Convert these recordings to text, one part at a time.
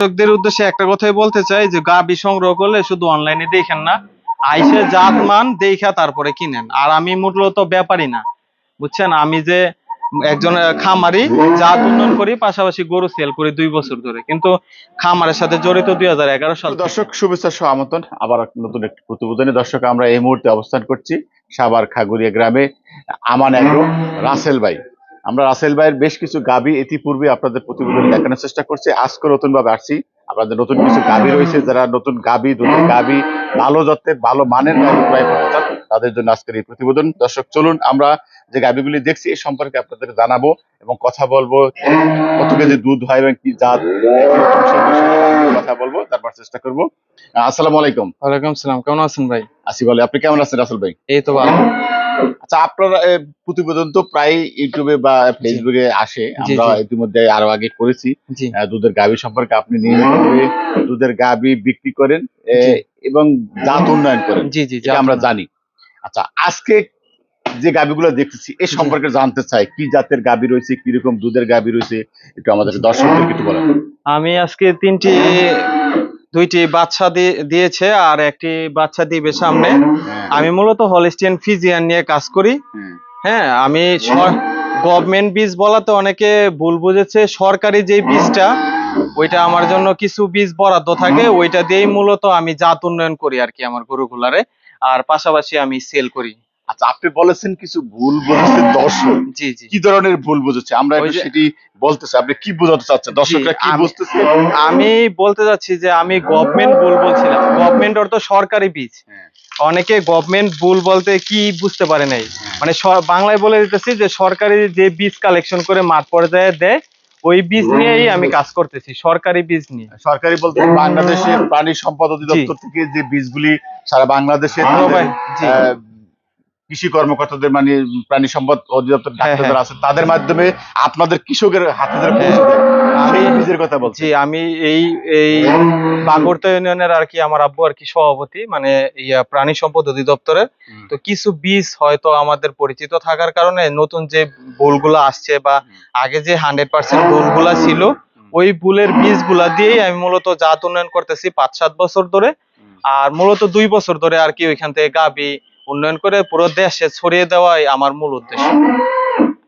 দর্শকদের উদ্দেশ্যে একটা কথাই বলতে চাই যে গাবি সংগ্রহ করলে শুধু অনলাইনে দেখেন না, আইসে জাত মান দেখা তারপরে কিনেন। আর আমি মূলত ব্যাপারই না, বুঝছেন? আমি যে একজন খামারি, জাত উন্নয়ন করি, পাশাপাশি গরু সেল করি দুই বছর ধরে। কিন্তু খামারের সাথে জড়িত দুই হাজার এগারো সাল। দর্শক, শুভেচ্ছা সহ আমন্ত্রণ। আবার নতুন একটি প্রতিবেদনে দর্শক, আমরা এই মুহূর্তে অবস্থান করছি সাবার খাগুড়িয়া গ্রামে, আমান এগ্রো, রাসেল ভাই। আমরা রাসেল ভাইয়ের বেশ কিছু গাবি ইতিপূর্বে আপনাদের প্রতিবেদন দেখানোর চেষ্টা করছি। আজকে নতুন ভাবে আসছি। আপনাদের নতুন কিছু গাবি রয়েছে যারা নতুন গাবি দুধের গাবি ভালো যত্নের ভালো মানের গাবি তাদের জন্য আজকের এই প্রতিবেদন। দর্শক চলুন আমরা যে গাবিগুলি দেখছি এই সম্পর্কে আপনাদের জানাব এবং কথা বলব কত কেজি দুধ হয় এবং কি জাত কথা বলব তারপর চেষ্টা করব। আসসালামু আলাইকুম। ওয়ালাইকুম সালাম কেমন আছেন ভাই? আসি বলে আপনি কেমন আছেন রাসেল ভাই? এই তো ভালো। আচ্ছা আপনার প্রতিবেদন তো প্রায় ইউটিউবে বা ফেসবুকে আসে। আমরা ইতিমধ্যে আরও আগে করেছি। দুধের গাভী সম্পর্কে আপনি নিয়মিতভাবে দুধের গাভী বিক্রি করেন এবং জাত উন্নয়ন করেন। জি জি আমরা জানি। আচ্ছা আজকে যে গাভীগুলো দেখতেছি এ সম্পর্কে জানতে চাই কি জাতের গাভী রয়েছে কীরকম দুধের গাভী রয়েছে একটু আমাদের দর্শকদের একটু বলেন। আমি আজকে তিনটি দুইটি বাচ্চা দিয়ে- দিয়েছে আর একটি বাচ্চা দিবে সামনে। আমি মূলত হলিস্টিয়ান ফিজিয়ান নিয়ে কাজ করি। হ্যাঁ, হ্যাঁ আমি গভর্নমেন্ট বীজ বলাতে অনেকে ভুল বুঝেছে। সরকারি যে বীজটা ওইটা আমার জন্য কিছু বীজ বরাদ্দ থাকে। ওইটা দিয়েই মূলত আমি জাত উন্নয়ন করি আর কি আমার গরুগুলারে। আর পাশাপাশি আমি সেল করি। আচ্ছা আপনি বলেছেন কিছু ভুল বুঝেছে দর্শক। জি জি কি ধরনের ভুল বুঝেছে আমরা একটু সেটি বলতেছি আপনি কি বোঝাতে চাচ্ছেন? দর্শকরা কি বুঝতেছে? আমি বলতে যাচ্ছি যে আমি গভর্নমেন্ট ভুল বলছিলাম। গভর্নমেন্ট অর্থ সরকারি বীজ। হ্যাঁ। অনেকে গভর্নমেন্ট ভুল বলতে কি বুঝতে পারে নাই। মানে বাংলায় বলে দিতেছি যে সরকারি যে বীজ কালেকশন করে মাঠ পর্যায়ে দেয় ওই বীজ নিয়েই আমি কাজ করতেছি সরকারি বীজ নিয়ে। সরকারি বলতে বাংলাদেশের প্রাণী সম্পদ অধিদপ্তর থেকে যে বীজগুলি সারা বাংলাদেশে। কৃষি কর্মকর্তাদের মানে প্রাণী সম্পদ অধিদপ্তর হ্যাঁ, ডাক্তারদের হ্যাঁ। আছে তাদের মাধ্যমে আপনাদের কৃষকের হাতে পৌঁছে আমি- বীজের কথা বলছি আমি এই এই বাগরতা ইউনিয়নের আর কি আমার আব্বু আর কি সভাপতি মানে ইয়া প্রাণী সম্পদ অধিদপ্তরের। তো কিছু বীজ হয়তো আমাদের পরিচিত থাকার কারণে নতুন যে বুলগুলো আসছে বা আগে যে হান্ড্রেড পার্সেন্ট বুলগুলা ছিল ওই বুলের বীজগুলা দিয়েই আমি মূলত জাত উন্নয়ন করতেছি পাঁচ সাত বছর ধরে। আর মূলত দুই বছর ধরে আর কি ওইখান থেকে গাবি উন্নয়ন করে পুরো দেশে ছড়িয়ে দেওয়াই আমার মূল উদ্দেশ্য।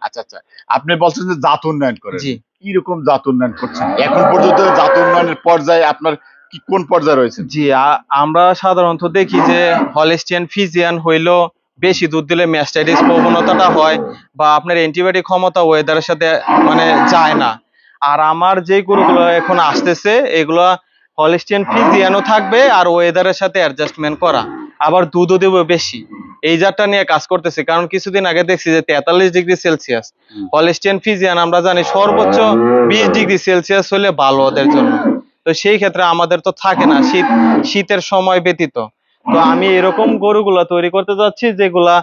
আচ্ছা আচ্ছা। আপনি বলছেন যে জাত উন্নয়ন করেন। জি। কি রকম জাত উন্নয়ন করছেন? এখন পর্যন্ত জাত উন্নয়নের পর্যায়ে আপনার কি কোন পর্যায়ে রয়েছে জি আমরা সাধারণত দেখি যে হলিস্টিয়ান ফিজিয়ান হইল বেশি দুধ দিলে ম্যাস্টাইটিস প্রবণতাটা হয় বা আপনার অ্যান্টিবায়োটিক ক্ষমতা ওয়েদারের সাথে মানে যায় না। আর আমার যে গরুগুলো এখন আসতেছে এগুলো হলিস্টিয়ান ফিজিয়ানও থাকবে আর ওয়েদারের সাথে অ্যাডজাস্টমেন্ট করা। আবার দুধও দেবো বেশি। এই জাতটা নিয়ে কাজ করতেছে কারণ কিছুদিন আগে দেখছি যে তেতাল্লিশ ডিগ্রি সেলসিয়াস। হলিস্টিয়ান ফিজিয়ান আমরা জানি সর্বোচ্চ বিশ ডিগ্রি সেলসিয়াস হলে ভালো ওদের জন্য। তো সেই ক্ষেত্রে আমাদের তো থাকে না শীত শীতের সময় ব্যতীত। তো আমি এরকম গরুগুলা তৈরি করতে যাচ্ছি যেগুলা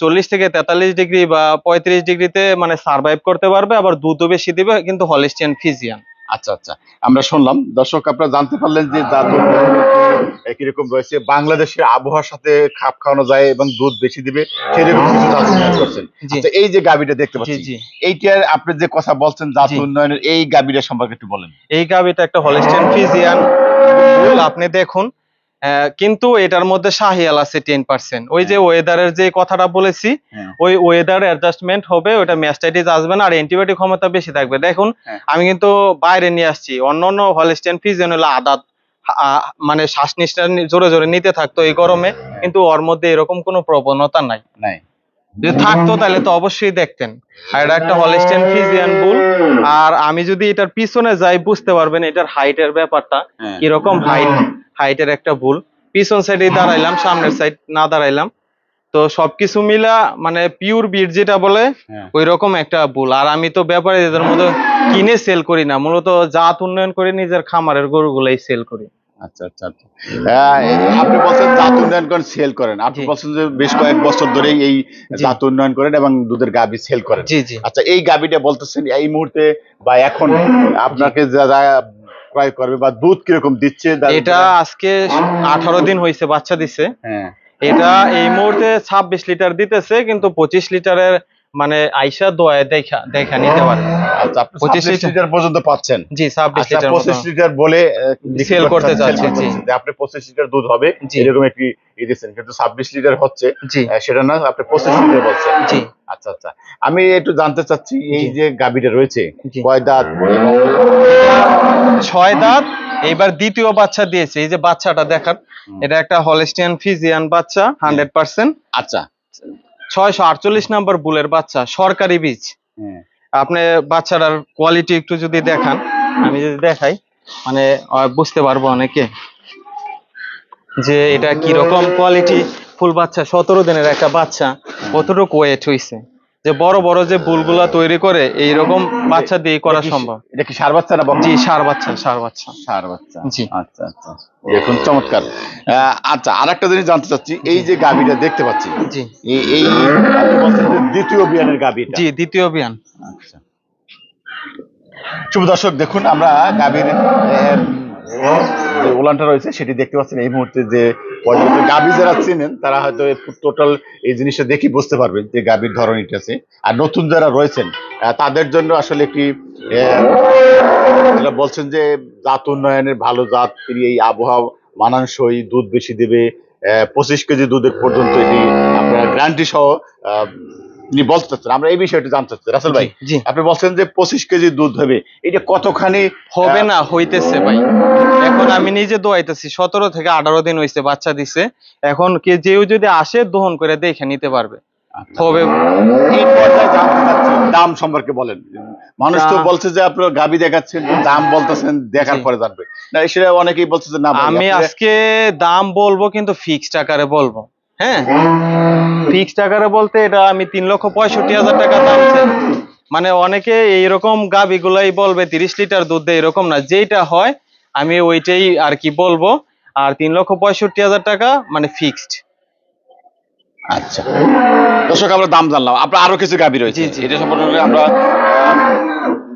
চল্লিশ থেকে তেতাল্লিশ ডিগ্রি বা পঁয়ত্রিশ ডিগ্রিতে মানে সার্ভাইভ করতে পারবে আবার দুধও বেশি দিবে কিন্তু হলিস্টিয়ান ফিজিয়ান আচ্ছা আচ্ছা। আমরা শুনলাম দর্শক আপনারা জানতে পারলেন যে একই কীরকম রয়েছে। বাংলাদেশের আবহাওয়ার সাথে খাপ খাওয়ানো যায় এবং দুধ বেশি দিবে সেরকম কিছু জাত করছেন আচ্ছা এই যে গাবিটা দেখতে পাচ্ছি এইটার আপনি যে কথা বলছেন জাত উন্নয়নের এই গাবিটা সম্পর্কে একটু বলেন। এই গাবিটা একটা হলিস্টেন ফিজিয়ান। আপনি দেখুন কিন্তু এটার মধ্যে শাহিয়াল আছে টেন পার্সেন্ট ওই যে ওয়েদারের যে কথাটা বলেছি হ্যাঁ। ওই ওয়েদার অ্যাডজাস্টমেন্ট হবে ওইটা ম্যাস্টাইটিস আসবে না আর অ্যান্টিবায়োটিক ক্ষমতা বেশি থাকবে। দেখুন হ্যাঁ। আমি কিন্তু বাইরে নিয়ে আসছি অন্য অন্য হলিস্টেন ফিজ হলো আদাত মানে শ্বাস নিঃশ্বাস জোরে জোরে নিতে থাকতো এই গরমে কিন্তু ওর মধ্যে এরকম কোনো প্রবণতা নাই। নাই। যদি থাকতো তাহলে তো অবশ্যই দেখতেন। আর এটা একটা হলিস্টিয়ান ফিজিয়ান বুল আর আমি যদি এটার পিছনে যাই বুঝতে পারবেন এটার হাইটের ব্যাপারটা হ্যাঁ। কীরকম হাইট হাইটের একটা ভুল পিছন সাইডে দাঁড়াইলাম সামনের সাইড না দাঁড়াইলাম। তো সবকিছু মিলা মানে পিওর বিট যেটা বলে হ্যাঁ। ওই রকম একটা ভুল আর আমি তো ব্যাপারে এদের মধ্যে কিনে সেল করি না। মূলত জাত উন্নয়ন করে নিজের খামারের গরুগুলাই সেল করি। আচ্ছা আচ্ছা আচ্ছা। আপনি বলছেন জাত উন্নয়ন করেন সেল করেন। আপনি বলছেন যে বেশ কয়েক বছর ধরেই এই। জাত উন্নয়ন করেন এবং দুধের গাবি সেল করেন। জি জি। আচ্ছা এই গাবিটা বলতেছেন এই মুহূর্তে বা এখন আপনাকে যারা ক্রয় করবে বা দুধ কীরকম দিচ্ছে এটা আজকে আঠারো দিন হয়েছে বাচ্চা দিছে। হ্যাঁ। এটা এই মুহূর্তে ছাব্বিশ লিটার দিতেছে কিন্তু পঁচিশ লিটারের মানে আইসা দোয়ায় দেখা দেখা নিতে পারে। আচ্ছা আপনি 25 লিটার। লিটার পর্যন্ত পাচ্ছেন। জি ছাব্বিশ আচ্ছা লিটার পঁচিশ লিটার বলে Sell করতে চাচ্ছি, জি। আপনি পঁচিশ লিটার দুধ হবে এরকম একটি ই দিচ্ছেন কিন্তু ছাব্বিশ লিটার হচ্ছে সেটা না আপনি পঁচিশ লিটার বলছেন। জি। আচ্ছা আচ্ছা। আমি একটু জানতে চাচ্ছি এই যে গাভীটা রয়েছে। কয় দাঁত? ছয় দাঁত এইবার দ্বিতীয় বাচ্চা দিয়েছে এই যে বাচ্চাটা দেখার এটা একটা হলস্টিয়ান ফিজিয়ান বাচ্চা হান্ড্রেড পার্সেন্ট। আচ্ছা। ছয়শো আটচল্লিশ নম্বর বুলের বাচ্চা সরকারি বীজ। হ্যাঁ। আপনি বাচ্চাটার কোয়ালিটি একটু যদি দেখান, আমি যদি দেখাই মানে বুঝতে পারব অনেকে যে এটা কি রকম কোয়ালিটি ফুল বাচ্চা। সতেরো দিনের একটা বাচ্চা কতটুকু ওয়েট হইছে? যে বড় বড় যে বুলগুলা তৈরি করে এইরকম বাচ্চা দিয়ে করা সম্ভব? এটা কি সার বাচ্চা না? জি সার বাচ্চা সার বাচ্চা। সার বাচ্চা। জি। আচ্ছা আচ্ছা। দেখুন চমৎকার। আচ্ছা আর একটা জিনিস জানতে চাচ্ছি। এই যে গাভীটা দেখতে পাচ্ছি। জি। এই এই দ্বিতীয় বিয়ানের গাভীটা। জি দ্বিতীয় বিয়ান আচ্ছা। শুভ দর্শক দেখুন আমরা গাভীর এম, যে উলানটা রয়েছে, সেটি দেখতে পাচ্ছেন এই মুহূর্তে যে গাভী যারা চিনেন, তারা হয়তো টোটাল এই জিনিসটা দেখি বুঝতে পারবেন যে গাভীর ধরন এটা আছে। আর নতুন যারা রয়েছেন তাদের জন্য আসলে একটি বলছেন যে জাত উন্নয়নের ভালো জাত, তিনি এই আবহাওয়া মানানসই, দুধ বেশি দেবে পঁচিশ কেজি দুধের পর্যন্ত এটি আপনার গ্যারান্টি সহ তিনি বলতে চাচ্ছেন আমরা এই বিষয়টা জানতে চাচ্ছি রাসেল ভাই আপনি বলছেন যে পঁচিশ কেজি দুধ হবে। এটা কতখানি হবে না হইতেছে ভাই। এখন আমি নিজে দোয়াইতেছি সতেরো থেকে আঠারো দিন হয়েছে বাচ্চা দিছে। এখন কে যেও যদি আসে দহন করে দেখে নিতে পারবে। আচ্ছা। হবে। এই পর্যায়ে জানতে চাচ্ছি দাম সম্পর্কে বলেন। মানুষ তো বলছে যে আপনার গাবি দেখাচ্ছেন দাম বলতেছেন দেখার পরে জানবে। না সেটা অনেকেই বলছে যে না আমি আজকে দাম বলব কিন্তু ফিক্সড আকারে বলব। হ্যাঁ? ফিক্সড আকারে বলতে এটা আমি তিন লক্ষ পঁয়ষট্টি হাজার টাকা দাম মানে অনেকে এইরকম গাবি গুলাই বলবে তিরিশ লিটার দুধ দেয় এরকম না। যেটা হয় আমি ওইটাই আর কি বলব। আর তিন লক্ষ পঁয়ষট্টি হাজার টাকা মানে ফিক্সড আচ্ছা। দর্শক আমরা দাম জানলাম। আপনার আরও কিছু গাবি রয়েছে। এটা সম্পর্কে আমরা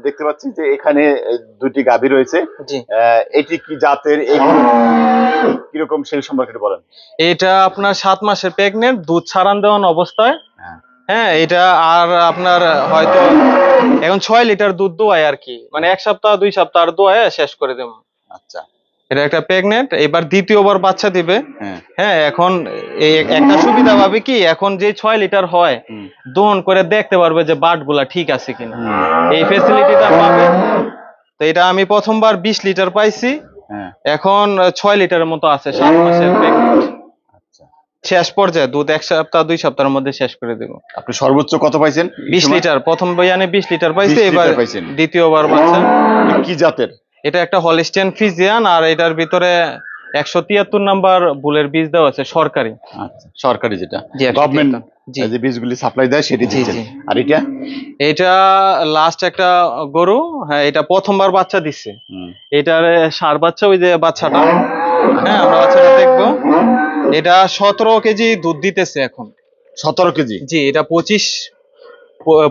দেখতে পাচ্ছি যে এখানে দুটি গাভী রয়েছে। এটি কি জাতের কীরকম সেই সম্পর্কে বলেন। এটা আপনার সাত মাসের প্রেগনেন্ট দুধ ছাড়ান দেওয়ান অবস্থায়। হ্যাঁ। হ্যাঁ এটা আর আপনার হয়তো এখন ছয় লিটার দুধ দোয়ায় আর কি। মানে এক সপ্তাহ দুই সপ্তাহ আর দোয়ায় শেষ করে দেব। আচ্ছা। এটা একটা প্রেগনেন্ট এবার দ্বিতীয়বার বাচ্চা দিবে। হ্যাঁ। হ্যাঁ এখন এই একটা সুবিধা পাবে কি এখন যে ছয় লিটার হয়। দহন করে দেখতে পারবে যে বাটগুলা ঠিক আছে কিনা। এই ফেসিলিটিটা পাবে। তো এটা আমি প্রথমবার বিশ লিটার পাইছি। হ্যাঁ। এখন ছয় লিটারের মতো আছে সাত মাসের প্রেগনেন্ট আচ্ছা। শেষ পর্যায়ে দুধ এক সপ্তাহ দুই সপ্তাহের মধ্যে শেষ করে দেবো। আপনি সর্বোচ্চ কত পাইছেন? বিশ লিটার প্রথম বয়ানে বিশ লিটার পাইছে 20 এবার। দ্বিতীয়বার বাচ্চা। কি জাতের? এটা একটা হলিস্টিয়ান ফিজিয়ান আর এটার ভিতরে একশো তিয়াত্তর নাম্বার বুলের বীজ দেওয়া আছে সরকারি। আচ্ছা সরকারি যেটা। গভর্নমেন্ট যে বীজগুলি সাপ্লাই দেয় সেটি দিচ্ছেন। আর এটা? এটা লাস্ট একটা গরু হ্যাঁ এটা প্রথমবার বাচ্চা দিচ্ছে এটার সার বাচ্চা ওই যে বাচ্চাটা। হ্যাঁ আমরা বাচ্চাটা দেখব। এটা সতেরো কেজি দুধ দিতেছে এখন। সতেরো কেজি? জি এটা পঁচিশ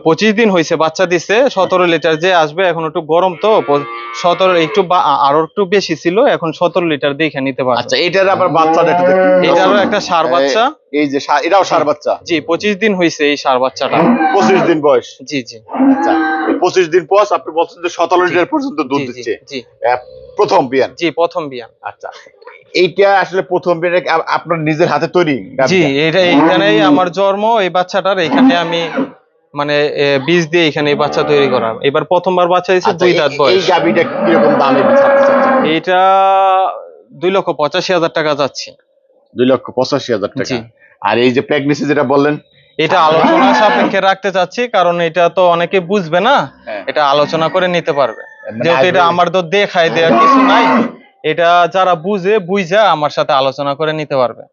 পঁচিশ দিন হয়েছে বাচ্চা দিছে সতেরো লিটার যে আসবে এখন একটু গরম তো সতেরো একটু আরও একটু বেশি ছিল এখন সতেরো লিটার দেখে নিতে পারবে। আচ্ছা এটার আবার একটু এটারও একটা সার বাচ্চা। এই- যে এটাও সার বাচ্চা? জি পঁচিশ দিন হয়েছে এই সার বাচ্চাটা। পঁচিশ দিন বয়স? জি জি। আচ্ছা পঁচিশ দিন পর আপনি বলছেন যে সতেরো লিটার পর্যন্ত দুধ দিচ্ছে। জি। প্রথম বিয়ান? জি প্রথম বিয়ান। আচ্ছা এইটা আসলে প্রথম আপনার নিজের হাতে তৈরি? জি এটা এইখানেই আমার জন্ম এই বাচ্চাটার এখানে আমি মানে বীজ দিয়ে এখানে এই বাচ্চা তৈরি করা। এবার প্রথমবার বাচ্চা দিয়েছে আচ্ছা, দুই এই- দাঁত এই বয়স। গাভীটা কীরকম দামে ছাড়তে এইটা দুই লক্ষ পঁচাশি হাজার টাকা যাচ্ছে। দুই লক্ষ পঁচাশি হাজার টাকা। আর এই যে প্রেগনেন্সি যেটা বললেন এটা আলোচনা সাপেক্ষে রাখতে চাচ্ছি কারণ এটা তো অনেকে বুঝবে না। হ্যাঁ। এটা আলোচনা করে নিতে পারবে। মানে যেহেতু এটা আমার তো দেখায় দেওয়ার কিছু নাই এটা যারা বুঝে বুঝা আমার সাথে আলোচনা করে নিতে পারবে।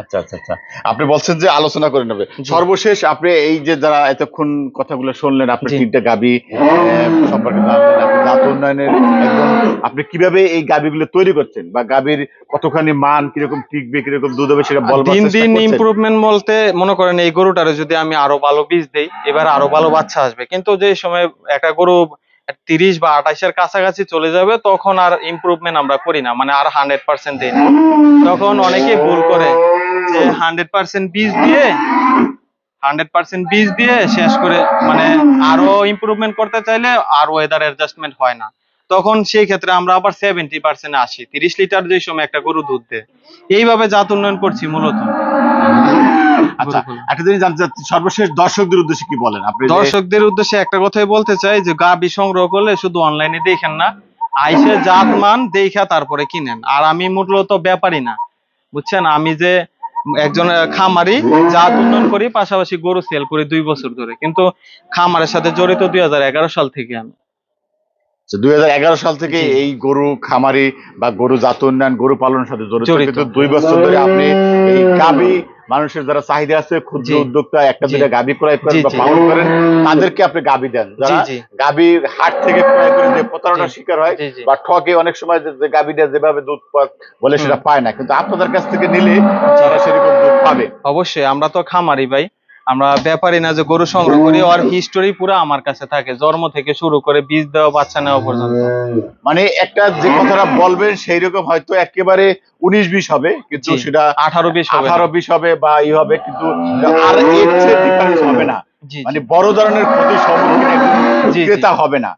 আচ্ছা আচ্ছা আচ্ছা। আপনি বলছেন যে আলোচনা করে নেবে। সর্বশেষ আপনি এই যে যারা এতক্ষণ কথাগুলো শুনলেন আপনি তিনটা গাবি সম্পর্কে জানলেন আপনি জাত উন্নয়নের আপনি কীভাবে এই গাবিগুলো তৈরি করছেন বা গাবির কতখানি মান কীরকম টিকবে কীরকম দুধ হবে সেটা বলবার দিন দিন? ইমপ্রুভমেন্ট বলতে মনে করেন এই গরুটারে যদি আমি আরও ভালো বীজ দেই এবার আরও ভালো বাচ্চা আসবে। কিন্তু যে সময় একটা গরু তিরিশ বা আঠাশের কাছাকাছি চলে যাবে তখন আর ইমপ্রুভমেন্ট আমরা করি না মানে আর হান্ড্রেড পার্সেন্ট দিই না। তখন অনেকে ভুল করে। যে হান্ড্রেড পার্সেন্ট বীজ দিয়ে হান্ড্রেড পার্সেন্ট বীজ দিয়ে শেষ করে মানে আরও ইমপ্রুভমেন্ট করতে চাইলে আর ওয়েদার অ্যাডজাস্টমেন্ট হয় না। তখন সেই ক্ষেত্রে আমরা আবার সেভেন্টি পার্সেন্ট আসি তিরিশ লিটার যে সময় একটা গরু দুধ দেয়। এইভাবে জাত উন্নয়ন করছি মূলত। আচ্ছা একটা জিনিস জানতে চাচ্ছি, সর্বশেষ দর্শকদের উদ্দেশ্যে কি বলেন আপনি দর্শকদের উদ্দেশ্যে একটা কথাই বলতে চাই যে গাবি সংগ্রহ করলে শুধু অনলাইনে দেখেন না আইসে জাত মান দেখা তারপরে কিনেন। আর আমি মূলত ব্যাপারী না বুঝছেন? আমি যে একজন খামারি জাত উন্নয়ন করি পাশাপাশি গরু সেল করি দুই বছর ধরে। কিন্তু খামারের সাথে জড়িত দুই হাজার এগারো সাল থেকে আমি। দুই হাজার এগারো সাল থেকে এই গরু খামারি বা গরু জাত উন্নয়ন গরু পালনের সাথে জড়িত জড়িত। দুই বছর ধরে আপনি এই গাবি মানুষের যারা চাহিদা আছে ক্ষুদ্র উদ্যোক্তা একটা দুটা গাবি ক্রয় করেন বা। পালন করেন তাদেরকে আপনি গাবি দেন। যারা জি। গাবির হাট থেকে ক্রয় করে যে প্রতারণার শিকার হয়। বা ঠকে অনেক সময় যে- গাভী গাবিটা যেভাবে দুধ পায় বলে সেটা পায় না। কিন্তু আপনাদের কাছ থেকে নিলে তারা সেরকম দুধ পাবে। অবশ্যই আমরা তো খামারি ভাই। আমরা ব্যাপারী না যে গরু সংগ্রহ করি আর হিস্টোরি পুরো আমার কাছে থাকে। জন্ম থেকে শুরু করে বীজ দেওয়া বাচ্চা নেওয়া পর্যন্ত। মানে একটা যে কথাটা বলবেন সেই রকম হয়তো একেবারে উনিশ বিশ হবে কিন্তু সেটা আঠারো বিশ হবে। আঠারো বিশ হবে বা ই হবে কিন্তু আর এর চেয়ে ডিফারেন্স হবে না। মানে বড় ধরনের ক্ষতির সম্মুখীন। ক্রেতা হবে না।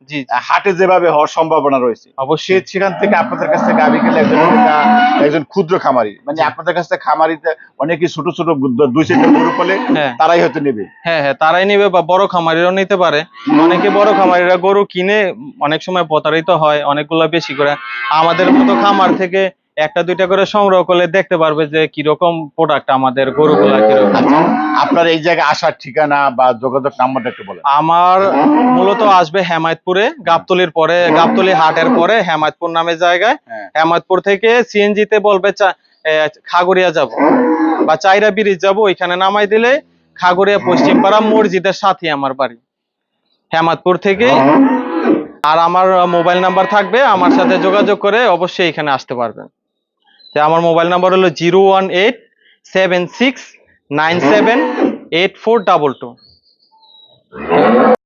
হাটে যেভাবে হওয়ার সম্ভাবনা রয়েছে অবশ্যই। সেখান থেকে আপনাদের কাছ থেকে গাবি গেলে একজন একজন ক্ষুদ্র খামারি মানে আপনাদের কাছ থেকে খামারিতে অনেকে ছোট ছোট দুই চারটা গরু পলে হ্যাঁ। তারাই হয়তো নেবে। হ্যাঁ হ্যাঁ তারাই নিবে বা বড় খামারিরাও নিতে পারে। অনেকে বড় খামারিরা গরু কিনে অনেক সময় প্রতারিত হয় অনেকগুলো বেশি করে। আমাদের মতো খামার থেকে একটা দুইটা করে সংগ্রহ করলে দেখতে পারবে যে কীরকম প্রোডাক্ট আমাদের গরুগুলা কীরকম। আচ্ছা আপনার এই জায়গায় আসার ঠিকানা বা যোগাযোগ নাম্বারটা একটু বলেন। আমার মূলত আসবে হেমায়তপুরে গাবতলির পরে গাবতলি হাটের পরে হেমায়তপুর নামে জায়গায়। হ্যাঁ। হেমায়তপুর থেকে সিএনজি তে বলবে খাগড়িয়া যাব। বা চাইরা ব্রিজ যাব ওইখানে নামাই দিলে খাগড়িয়া পশ্চিমপাড়া মসজিদের সাথে আমার বাড়ি। হেমায়তপুর থেকে। আর আমার মোবাইল নাম্বার থাকবে আমার সাথে যোগাযোগ করে অবশ্যই এখানে আসতে পারবেন। যে আমার মোবাইল নাম্বার হলো zero one eight seven six nine seven eight four double two.